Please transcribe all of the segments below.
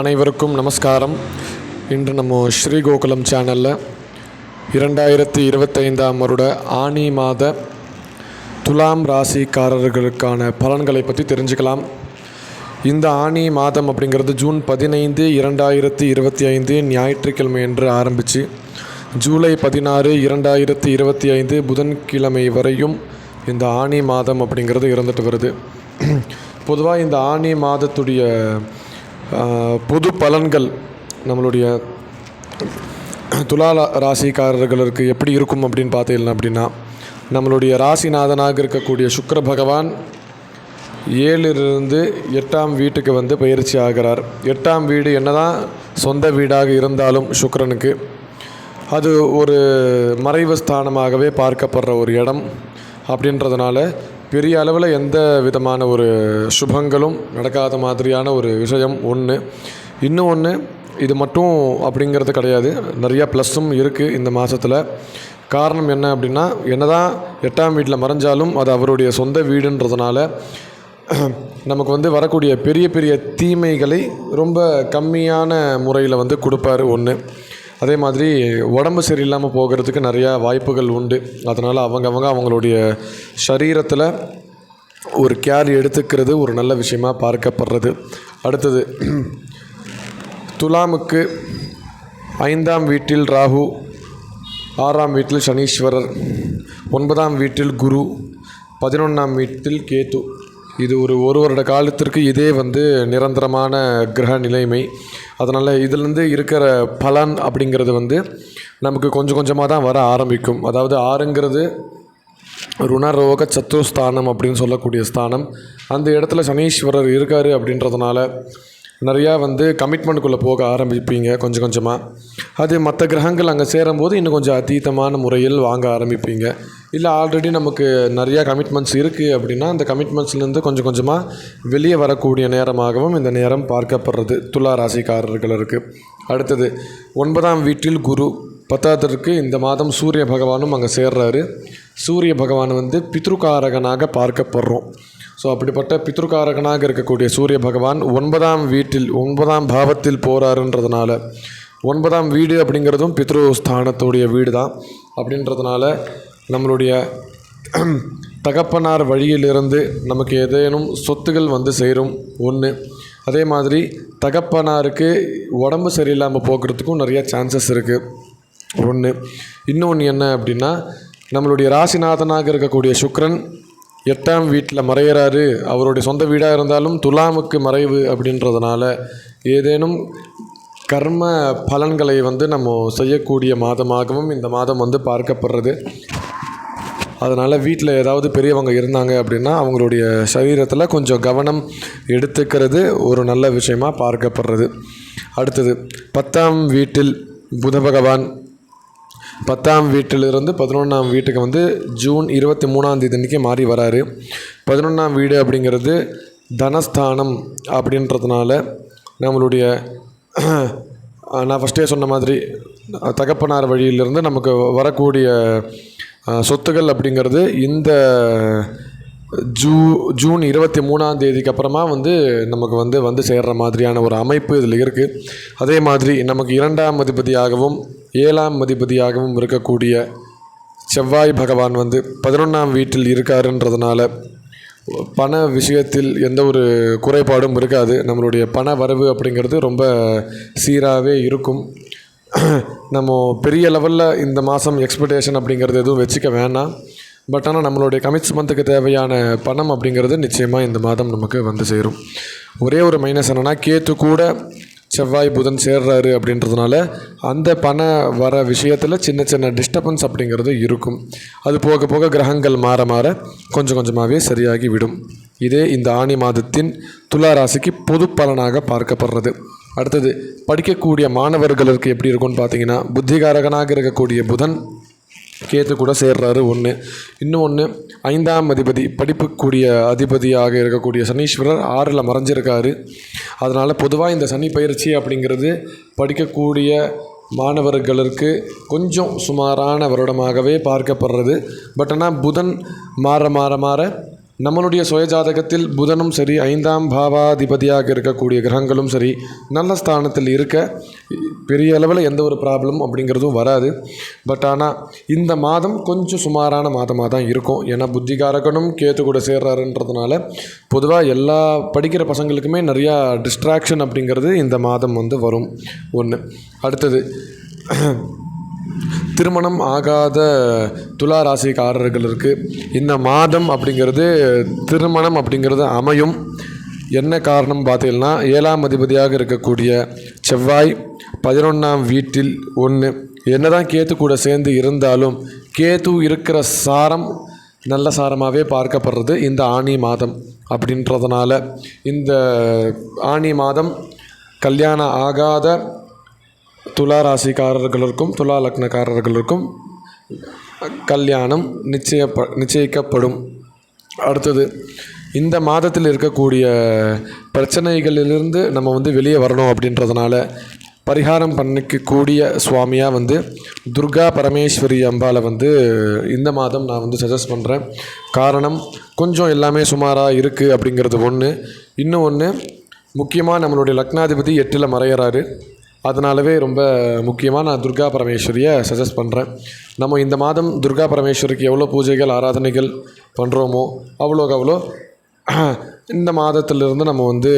அனைவருக்கும் நமஸ்காரம். இன்று நம்ம ஸ்ரீகோகுலம் சேனலில் இரண்டாயிரத்தி இருபத்தைந்தாம் வருட ஆனி மாத துலாம் ராசிக்காரர்களுக்கான பலன்களை பற்றி தெரிஞ்சுக்கலாம். இந்த ஆனி மாதம் அப்படிங்கிறது ஜூன் பதினைந்து இரண்டாயிரத்தி இருபத்தி ஐந்து ஞாயிற்றுக்கிழமை என்று ஆரம்பித்து ஜூலை பதினாறு இரண்டாயிரத்தி இருபத்தி ஐந்து புதன்கிழமை வரையும் இந்த ஆனி மாதம் அப்படிங்கிறது இருந்துட்டு வருது. பொதுவாக இந்த ஆனி மாதத்துடைய பொது பலன்கள் நம்மளுடைய துலா ராசிக்காரர்களுக்கு எப்படி இருக்கும் அப்படின்னு பார்த்தீங்கன்னா அப்படின்னா நம்மளுடைய ராசிநாதனாக இருக்கக்கூடிய சுக்கர பகவான் ஏழிலிருந்து எட்டாம் வீட்டுக்கு வந்து பயிற்சி ஆகிறார். எட்டாம் வீடு என்னதான் சொந்த வீடாக இருந்தாலும் சுக்கரனுக்கு அது ஒரு மறைவு ஸ்தானமாகவே பார்க்கப்படுற ஒரு இடம். அப்படின்றதுனால பெரிய அளவில் எந்த விதமான ஒரு சுபங்களும் நடக்காத மாதிரியான ஒரு விஷயம் ஒன்று இன்னும் ஒன்று இது மட்டும் அப்படிங்கிறது கிடையாது. நிறையா ப்ளஸ்ஸும் இருக்குது இந்த மாதத்தில் காரணம் என்ன அப்படின்னா என்னதான் எட்டாம் வீட்டில் மறைஞ்சாலும் அது அவருடைய சொந்த வீடுன்றதுனால நமக்கு வந்து வரக்கூடிய பெரிய பெரிய தீமைகளை ரொம்ப கம்மியான முறையில் வந்து கொடுப்பாரு ஒன்று அதே மாதிரி உடம்பு சரியில்லாமல் போகிறதுக்கு நிறையா வாய்ப்புகள் உண்டு. அதனால் அவங்கவங்க அவங்களுடைய சரீரத்தில் ஒரு கேர் எடுத்துக்கிறது ஒரு நல்ல விஷயமா பார்க்கப்படுறது. அடுத்தது துலாமுக்கு ஐந்தாம் வீட்டில் ராகு ஆறாம் வீட்டில் சனீஸ்வரர் ஒன்பதாம் வீட்டில் குரு பதினொன்றாம் வீட்டில் கேத்து இது ஒரு ஒரு வருட காலத்திற்கு இதே வந்து நிரந்தரமான கிரக நிலைமை. அதனால் இதிலேருந்து இருக்கிற பலன் அப்படிங்கிறது வந்து நமக்கு கொஞ்சம் கொஞ்சமாக தான் வர ஆரம்பிக்கும். அதாவது ஆறுங்கிறது ருணரோக சத்துருஸ்தானம் அப்படின்னு சொல்லக்கூடிய ஸ்தானம். அந்த இடத்துல சனீஸ்வரர் இருக்கார் அப்படின்றதுனால நிறையா வந்து கமிட்மெண்ட்டுக்குள்ளே போக ஆரம்பிப்பீங்க கொஞ்சம் கொஞ்சமாக அது மற்ற கிரகங்கள் அங்கே சேரும்போது இன்னும் கொஞ்சம் அதீதமான முறையில் வாங்க ஆரம்பிப்பீங்க. இல்லை ஆல்ரெடி நமக்கு நிறையா கமிட்மெண்ட்ஸ் இருக்குது அப்படின்னா அந்த கமிட்மெண்ட்ஸ்லேருந்து கொஞ்சம் கொஞ்சமாக வெளியே வரக்கூடிய நேரமாகவும் இந்த நேரம் பார்க்கப்படுறது. துலா ராசிக்காரர்களுக்கு அடுத்தது ஒன்பதாம் வீட்டில் குரு. பத்தாவதற்கு இந்த மாதம் சூரிய பகவானும் அங்கே சேர்றாரு. சூரிய பகவான் வந்து பித்ருகாரகனாக பார்க்கப்படுறோம். ஸோ அப்படிப்பட்ட பித்ருகாரகனாக இருக்கக்கூடிய சூரிய பகவான் ஒன்பதாம் வீட்டில் ஒன்பதாம் பாவத்தில் போகிறாருன்றதுனால ஒன்பதாம் வீடு அப்படிங்கிறதும் பித்ரு ஸ்தானத்துடைய வீடு தான் அப்படின்றதுனால நம்மளுடைய தகப்பனார் வழியிலிருந்து நமக்கு ஏதேனும் சொத்துகள் வந்து சேரும். ஒன்று அதே மாதிரி தகப்பனாருக்கு உடம்பு சரியில்லாமல் போக்குறதுக்கும் நிறைய சான்சஸ் இருக்குது ஒன்று இன்னொன்று என்ன அப்படின்னா நம்மளுடைய ராசிநாதனாக இருக்கக்கூடிய சுக்ரன் எட்டாம் வீட்டில் மறையிறாரு. அவருடைய சொந்த வீடாக இருந்தாலும் துலாமுக்கு மறைவு அப்படின்றதுனால ஏதேனும் கர்ம பலன்களை வந்து நம்ம செய்யக்கூடிய மாதமாகவும் இந்த மாதம் வந்து பார்க்கப்படுறது. அதனால் வீட்டில் ஏதாவது பெரியவங்க இருந்தாங்க அப்படின்னா அவங்களுடைய சரீரத்தில் கொஞ்சம் கவனம் எடுத்துக்கிறது ஒரு நல்ல விஷயமா பார்க்கப்படுறது. அடுத்தது பத்தாம் வீட்டில் புத பகவான் பத்தாம் வீட்டிலிருந்து பதினொன்றாம் வீட்டுக்கு வந்து ஜூன் இருபத்தி மூணாம் தேதி அன்றைக்கி மாறி வராரு. பதினொன்றாம் வீடு அப்படிங்கிறது தனஸ்தானம் அப்படின்றதுனால நம்மளுடைய நான் ஃபஸ்ட்டே சொன்ன மாதிரி தகப்பனார் வழியிலிருந்து நமக்கு வரக்கூடிய சொத்துகள் அப்படிங்கிறது இந்த ஜூ ஜூன் இருபத்தி மூணாம் தேதிக்கு அப்புறமா வந்து நமக்கு வந்து வந்து சேர்ற மாதிரியான ஒரு அமைப்பு இதில் இருக்குது அதே மாதிரி நமக்கு இரண்டாம் அதிபதியாகவும் ஏழாம் அதிபதியாகவும் இருக்கக்கூடிய செவ்வாய் பகவான் வந்து பதினொன்றாம் வீட்டில் இருக்காருன்றதுனால பண விஷயத்தில் எந்த ஒரு குறைபாடும் இருக்காது. நம்மளுடைய பண வரவு அப்படிங்கிறது ரொம்ப சீராகவே இருக்கும். நம்ம பெரிய லெவலில் இந்த மாதம் எக்ஸ்பெக்டேஷன் அப்படிங்கிறது எதுவும் வச்சுக்க வேணாம். பட் ஆனால் நம்மளுடைய கமிட்ஸ் மந்த்துக்கு தேவையான பணம் அப்படிங்கிறது நிச்சயமாக இந்த மாதம் நமக்கு வந்து சேரும். ஒரே ஒரு மைனஸ் என்னென்னா கேத்து கூட செவ்வாய் புதன் சேர்றாரு அப்படின்றதுனால அந்த பண வர விஷயத்தில் சின்ன சின்ன டிஸ்டர்பன்ஸ் அப்படிங்கிறது இருக்கும். அது போக போக கிரகங்கள் மாற மாற கொஞ்சம் கொஞ்சமாகவே சரியாகி விடும். இதே இந்த ஆணி மாதத்தின் துலா ராசிக்கு பொது பலனாக பார்க்கப்படுறது. அடுத்தது படிக்கக்கூடிய மாணவர்களுக்கு எப்படி இருக்கும்னு பார்த்தீங்கன்னா புத்திகாரகனாக இருக்கக்கூடிய புதன் கேத்து கூட சேர்றாரு ஒன்று இன்னும் ஒன்று ஐந்தாம் அதிபதி படிப்புக்கூடிய அதிபதியாக இருக்கக்கூடிய சனீஸ்வரர் ஆறில் மறைஞ்சிருக்காரு. அதனால் பொதுவாக இந்த சனி பயிற்சி அப்படிங்கிறது படிக்கக்கூடிய மாணவர்களுக்கு கொஞ்சம் சுமாரான வருடமாகவே பார்க்கப்படுறது. பட் ஆனால் புதன் மாற மாற மாற நம்மளுடைய சுயஜாதகத்தில் புதனும் சரி ஐந்தாம் பாவாதிபதியாக இருக்கக்கூடிய கிரகங்களும் சரி நல்ல ஸ்தானத்தில் இருக்க பெரிய அளவில் எந்த ஒரு ப்ராப்ளம் அப்படிங்கிறதும் வராது. பட் ஆனால் இந்த மாதம் கொஞ்சம் சுமாரான மாதமாக தான் இருக்கும். ஏன்னா புத்திகாரகனும் கேத்து கூட சேர்றாருன்றதுனால பொதுவாக எல்லா படிக்கிற பசங்களுக்குமே நிறையா டிஸ்ட்ராக்ஷன் அப்படிங்கிறது இந்த மாதம் வந்து வரும். ஒன்று அடுத்தது திருமணம் ஆகாத துலா ராசிக்காரர்களுக்கு இந்த மாதம் அப்படிங்கிறது திருமணம் அப்படிங்கிறது அமையும். என்ன காரணம் பார்த்தீங்கன்னா ஏழாம் அதிபதியாக இருக்கக்கூடிய செவ்வாய் பதினொன்றாம் வீட்டில் ஒன்று என்னதான் கேத்து கூட சேர்ந்து இருந்தாலும் கேத்து இருக்கிற சாரம் நல்ல சாரமாகவே பார்க்கப்படுறது இந்த ஆனி மாதம் அப்படின்றதுனால. இந்த ஆனி மாதம் கல்யாணம் ஆகாத துலா ராசிக்காரர்களுக்கும் துலா லக்னக்காரர்களுக்கும் கல்யாணம் நிச்சயப்ப நிச்சயிக்கப்படும். அடுத்தது இந்த மாதத்தில் இருக்கக்கூடிய பிரச்சனைகளிலிருந்து நம்ம வந்து வெளியே வரணும் அப்படின்றதுனால பரிகாரம் பண்ணிக்கக்கூடிய சுவாமியாக வந்து துர்கா பரமேஸ்வரி அம்பாவை வந்து இந்த மாதம் நான் வந்து சஜஸ்ட் பண்ணுறேன் காரணம் கொஞ்சம் எல்லாமே சுமாராக இருக்குது அப்படிங்கிறது ஒன்று இன்னும் ஒன்று முக்கியமாக நம்மளுடைய லக்னாதிபதி எட்டில் மறையிறாரு. அதனாலவே ரொம்ப முக்கியமாக நான் துர்கா பரமேஸ்வரியை சஜஸ்ட் பண்ணுறேன் நம்ம இந்த மாதம் துர்கா பரமேஸ்வரிக்கு எவ்வளோ பூஜைகள் ஆராதனைகள் பண்ணுறோமோ அவ்வளோக்கு அவ்வளோ இந்த மாதத்திலிருந்து நம்ம வந்து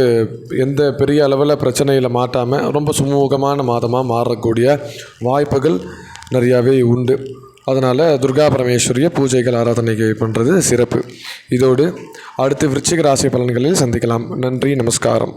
எந்த பெரிய அளவில் பிரச்சனையில் மாட்டாமல் ரொம்ப சுமூகமான மாதமாக மாறக்கூடிய வாய்ப்புகள் நிறையாவே உண்டு. அதனால் துர்கா பரமேஸ்வரியை பூஜைகள் ஆராதனைகள் பண்ணுறது சிறப்பு. இதோடு அடுத்து விருச்சிக ராசி பலன்களில் சந்திக்கலாம். நன்றி நமஸ்காரம்.